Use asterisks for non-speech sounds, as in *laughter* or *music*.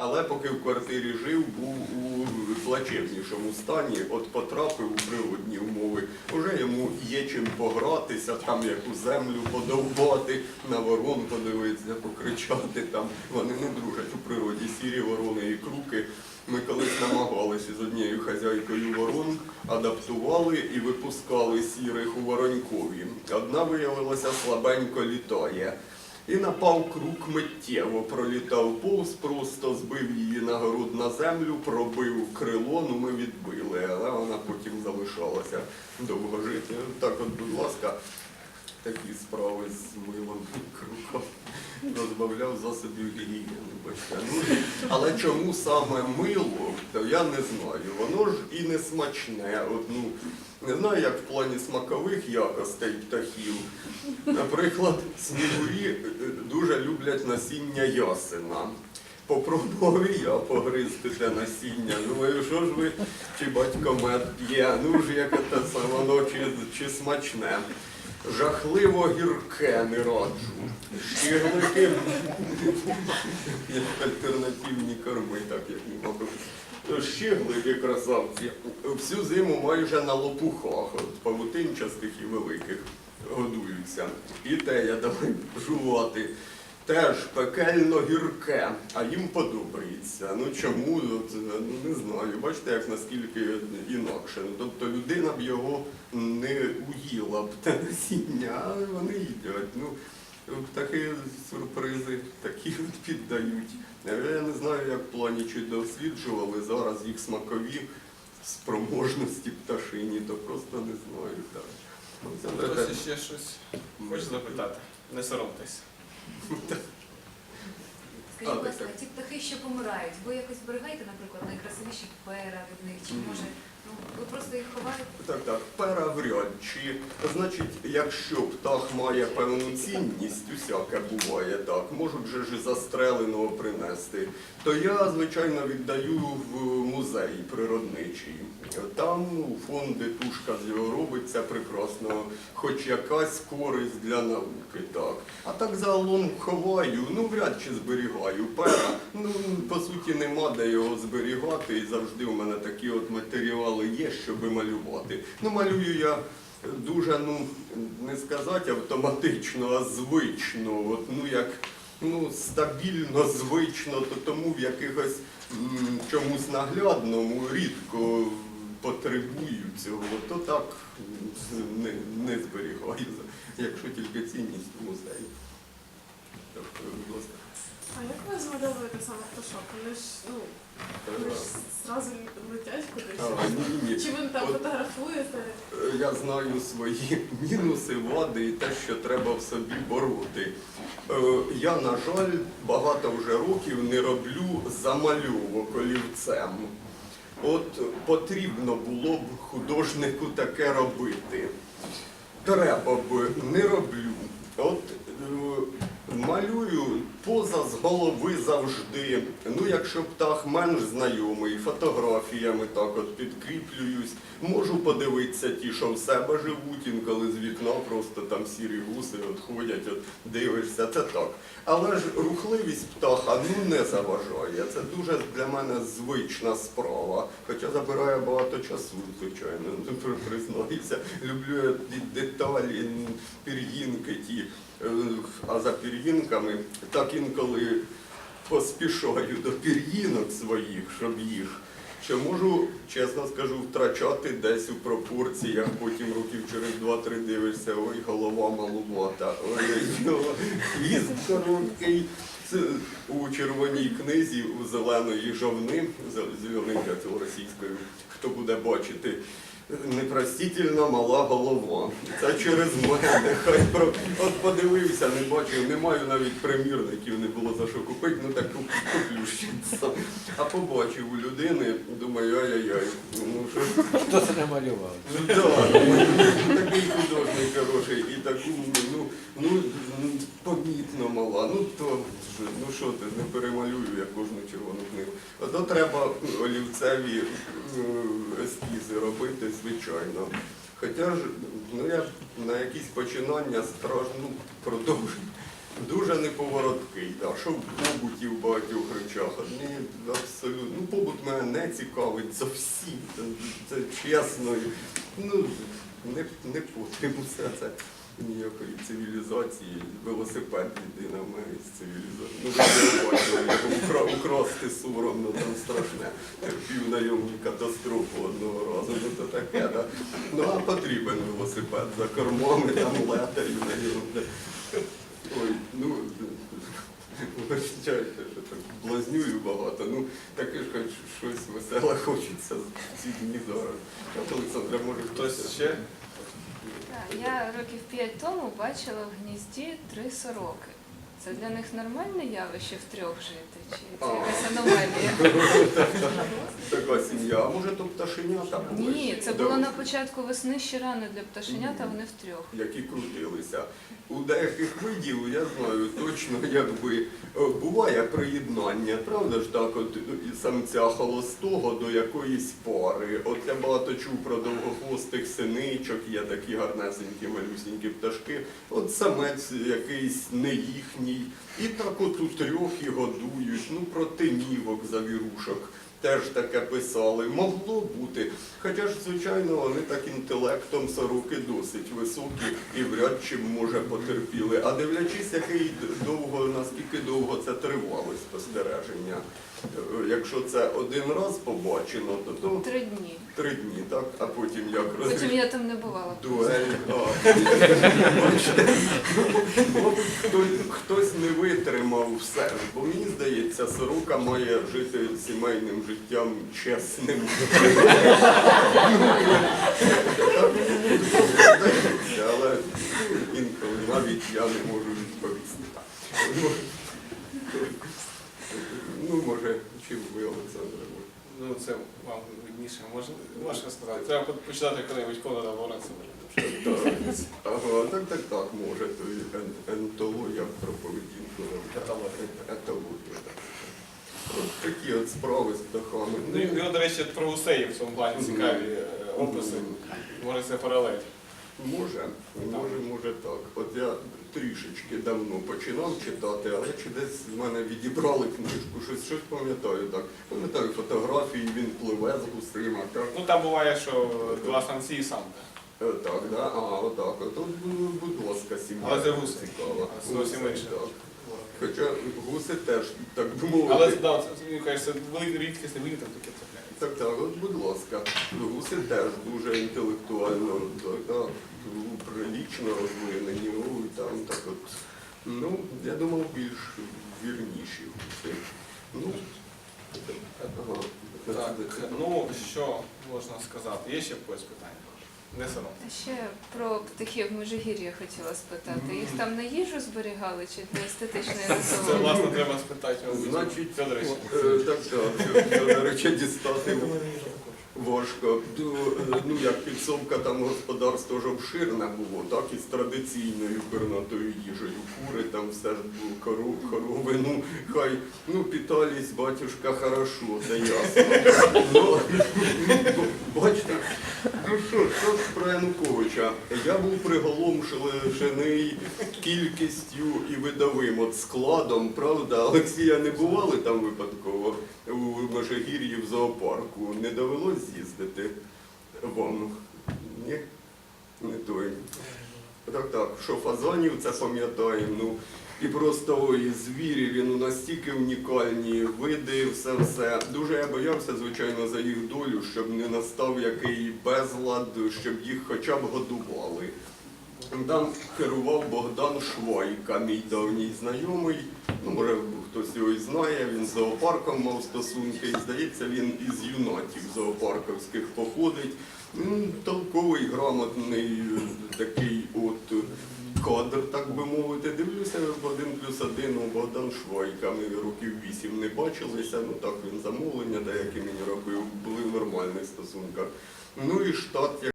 Але поки в квартирі жив, був у плачевнішому стані, от потрапив у природні умови. Уже йому є чим погратися, там яку землю подовбати, на ворон подивитися, покричати там. Вони не дружать у природі, сірі ворони і круки. Ми колись намагалися з однією хазяйкою ворон, адаптували і випускали сірих у воронькові. Одна виявилася слабенько літає. І напав круг миттєво, пролітав повз, просто збив її на город на землю, пробив крило, ну ми відбили, але вона потім залишалася довго жити. Так от, будь ласка, такі справи з милом круком розбавляв засобів гігієни. Ну, але чому саме мило, то я не знаю. Воно ж і не смачне. От, ну, не знаю, як в плані смакових якостей птахів. Наприклад, снігурі е, дуже люблять насіння ясена. Попробував я погризти те насіння. Думаю, що ж ви, чи батько мед п'є, ну ж яке те воно чи, чи смачне. Жахливо гірке не раджу. Щіглики, як альтернативні корми, так як не можу. Щиглики красавці. Всю зиму майже на лопухах, павутинчастих і великих, годуються. І те я давай жувати. Теж пекельно гірке, а їм подобається. Ну чому? От, ну, не знаю. Бачите, як наскільки інакше. Ну, Тобто людина б його не уїла б *laughs* те насіння, а вони їдять. Ну, такі сюрпризи, такі от піддають. Я не знаю, як в плані чи досліджували зараз їх смакові спроможності пташині, то просто не знаю. Так. Ну. Хтось ще щось хоче запитати? Не соромтесь. Скажіть, будь ласка, ті птахи, що помирають, ви якось зберігаєте, наприклад, найкрасивіші пера від них, чи може ви просто їх ховаєте? Так, так, пера вряд чи. Значить, якщо птах має певну цінність, усяке буває так, можуть же ж застреленого принести, то я, звичайно, віддаю в музей природничий. Там ну, фонди тушка з його робиться прекрасно, хоч якась користь для науки, так. А так загалом ховаю, ну вряд чи зберігаю. Пера, ну по суті нема де його зберігати, і завжди у мене такі от матеріали є, щоб малювати. Ну малюю я дуже, ну не сказати автоматично, а звично. От, ну як ну, стабільно, звично, то тому в якихось м, чомусь наглядному рідко потребую цього, то так не, не зберігаю, якщо тільки цінність в музеї. Так, будь ласка. А як ви змальовуєте саме пташок? Вони ж, ну, вони ж зразу летять кудись. Чи ви там фотографуєте? Е, Я знаю свої *laughs* мінуси, вади і те, що треба в собі бороти. Е, Я, на жаль, багато вже років не роблю замальовок олівцем. От потрібно було б художнику таке робити. Треба б, не роблю. От малюю поза з голови завжди. Ну, якщо птах менш знайомий, фотографіями так от підкріплююсь. Можу подивитися ті, що в себе живуть, інколи з вікна просто там сірі гуси от от дивишся, це так. Але ж рухливість птаха ну не заважає. Це дуже для мене звична справа. Хоча забирає багато часу, звичайно, ну, признаюся. Люблю деталі, пір'їнки ті. Е, А за пір'їнками так інколи поспішаю до пір'їнок своїх, щоб їх. Що можу, чесно скажу, втрачати десь у пропорціях, потім років через два-три дивишся, ой, голова малувата, ой, ой, хвіст короткий. У червоній книзі у зеленої жовни, зелений цього російською, хто буде бачити, непростительно мала голова. Це через мене. Хай про от подивився, не бачив, не маю навіть примірників, не було за що купити, ну так куп- куплю ще сам. А побачив у людини, думаю, ай-яй-яй, ну що Хто це намалював? Ну да, такий художник хороший і таку, ну, ну, ну, мала. Ну то ну що ти, не перемалюю я кожну червону книгу. Ото треба олівцеві е, ескізи робити, звичайно. Хоча ж, ну я на якісь починання страшно ну, продовжую. Дуже неповороткий, да, що в побуті в багатьох речах. Одні мене не цікавить зовсім. Це, це чесно. Ну, не, не потрібно все це. Ніякої цивілізації. Велосипед єдина в мене з цивілізації. Ну, украсти соромно, там страшне. Терпів найомні катастрофу одного разу. Ну то таке, да? Ну а потрібен велосипед за кормами, там летаю на. Ой, ну вибачайте, що так блазнюю багато. Ну таке ж хоч щось веселе хочеться в ці дні зараз. Олександра, може Хтось ще? Я років п'ять тому бачила в гнізді три сороки. Це для них нормальне явище в трьох жити? Чи це якась аномалія? *laughs* Така сім'я. А може то пташенята були? Ні, це було на початку весни ще рано для пташенят, а вони в трьох. які крутилися. У деяких видів, я знаю точно, *laughs* якби е, буває приєднання, правда ж так, от і самця холостого до якоїсь пари. От я багато чув про довгохвостих синичок, є такі гарнесенькі малюсінькі пташки. От самець якийсь не їхній. І так от у трьох і годують. Ну про тинівок завірушок. Теж таке писали, могло бути. Хоча ж, звичайно, вони так інтелектом сороки досить високі і вряд чи може потерпіли. А дивлячись, який довго, наскільки довго це тривало спостереження. Якщо це один раз побачено, то, то Три дні. три дні, так? А потім як Потім я там не бувала. Дуель. А, мабуть, хтось, не витримав все. ж, Бо мені здається, сорока має жити сімейним життям чесним. Але інколи навіть я не можу відповісти. Ну, Ну, може, чим ви, Олександре? Ну це вам видніше. Може, важко сказати. Треба почитати коли-небудь Лоренса. Так, ага, так, так, так, може, то і ентологія про поведінку. Етологія. Так. От такі от справи з птахами. Ну, і, і, до речі, про гусей в цьому плані цікаві е, описи. Може це паралель. Може, може, може так. От я трішечки давно починав читати, але чи десь з мене відібрали книжку, щось, щось пам'ятаю так. Пам'ятаю фотографії, він пливе з гусима, так. Ну там буває, що два самці і самка. Е, Так, да? Ага, отак. От, от, будь ласка, сім'я. Але це гуси. Цікава. А зовсім Гуси, інше. так. Хоча гуси теж, так би мовити. Але да, це, мені кажеться, великий рідкісний виняток таке трапляється. Так, так, от, будь ласка, гуси теж дуже інтелектуально, так, ну, прилічно розвинені, ну, там так от, ну, я думав, більш вірніші гуси. Ну. Так, ну що можна сказати? Є ще якось питання? Не соромте. Ще про птахів Межигір'я хотіла спитати. Їх там на їжу зберігали чи для естетичної Це власне треба спитати, мабуть, Значить, Федоровича. Е, Так, так, до речі, дістати важко. Е, Ну, як підсумка там господарство ж обширне було, так і з традиційною пернатою їжею. Кури там все ж було, корови, ну, хай, ну, питались, батюшка, хорошо, це ясно. Ну, ну, бачите, ну що, що ж про Януковича? Я був приголомшений кількістю і видовим от складом, правда? Олексія не бували там випадково у в зоопарку. Не довелось з'їздити вам? Ні? Не той. Так, так, що фазанів це пам'ятаємо. Ну, і просто ой, звірі, він настільки унікальні, види, все все. Дуже я боявся, звичайно, за їх долю, щоб не настав який безлад, щоб їх хоча б годували. Там керував Богдан Швайка, мій давній знайомий. Ну, може, хтось його і знає, він з зоопарком мав стосунки. І, здається, він із юнатів зоопарковських походить. Толковий, грамотний такий от кадр, так би мовити. Дивлюся один плюс один у Богдан Швайка. Ми років вісім не бачилися. Ну так він замовлення деякі мені робив, були в нормальних стосунках. Ну і штат.